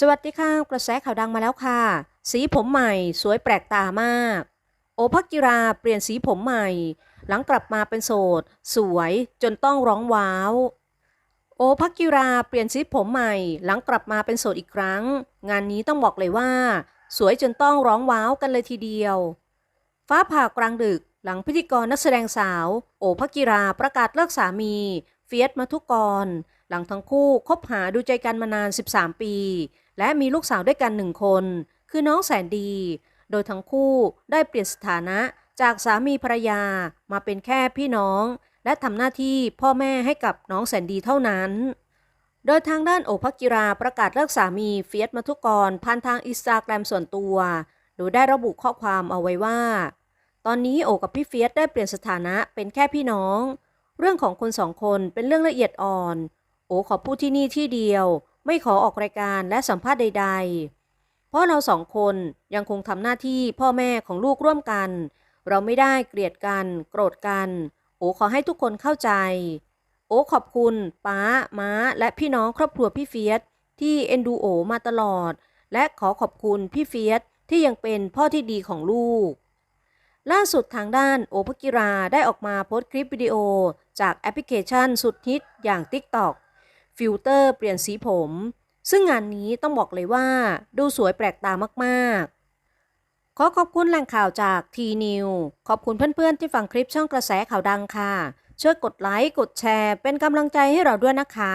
สวัสดีค่ะ กระแสข่าวดังมาแล้วค่ะ สีผมใหม่สวยแปลกตามาก โอภักกิราเปลี่ยนสีผมใหม่ หลังกลับมาเป็นโสด สวยจนต้องร้องว้าว โอภักกิราเปลี่ยนสีผมใหม่ หลังกลับมาเป็นโสดอีกครั้ง งานนี้ต้องบอกเลยว่า สวยจนต้องร้องว้าวกันเลยทีเดียว ฟ้าผ่ากลางดึกหลังพิธีกรนักแสดงสาว โอภักกิราประกาศเลิกสามี เฟียสมาทุกกรหลังทั้งคู่คบหาดูใจกันมานาน 13 ปี และมีลูกสาวด้วยกันหนึ่งคน คือน้องแสนดี โดยทั้งคู่ได้เปลี่ยนสถานะจากสามีภรรยามาเป็นแค่พี่น้อง และทำหน้าที่พ่อแม่ให้กับน้องแสนดีเท่านั้น โดยทางด้านโอภักกิราประกาศเลิกสามีเฟียสมาทุกกรผ่านทางอินสตาแกรมส่วนตัว โดยได้ระบุข้อความเอาไว้ว่า ตอนนี้โอกับพี่เฟียสได้เปลี่ยนสถานะเป็นแค่พี่น้อง เรื่องของคนสองคนเป็นเรื่องละเอียดอ่อน โอขอพูดที่นี่ที่เดียว ไม่ขอออกรายการและสัมภาษณ์ใด ๆ เพราะเราสองคนยังคงทำหน้าที่พ่อแม่ของลูกร่วมกัน เราไม่ได้เกลียดกัน โกรธกัน โอขอให้ทุกคนเข้าใจ โอขอบคุณป้าม้า และพี่น้องครอบครัวพี่เฟียสที่เอ็นดูโอมาตลอด และขอขอบคุณพี่เฟียสที่ยังเป็นพ่อที่ดีของลูก ล่าสุดทางด้านโอภกิราได้ออกมาโพสต์คลิปวิดีโอจากแอปพลิเคชันสุดฮิตอย่าง TikTok ฟิลเตอร์เปลี่ยนสีผม ซึ่งงานนี้ต้องบอกเลยว่าดูสวยแปลกตามากๆ ขอขอบคุณแหล่งข่าวจากทีนิวขอบคุณเพื่อนๆที่ฟังคลิปช่องกระแสข่าวดังค่ะ ช่วยกดไลค์ กดแชร์ เป็นกำลังใจให้เราด้วยนะคะ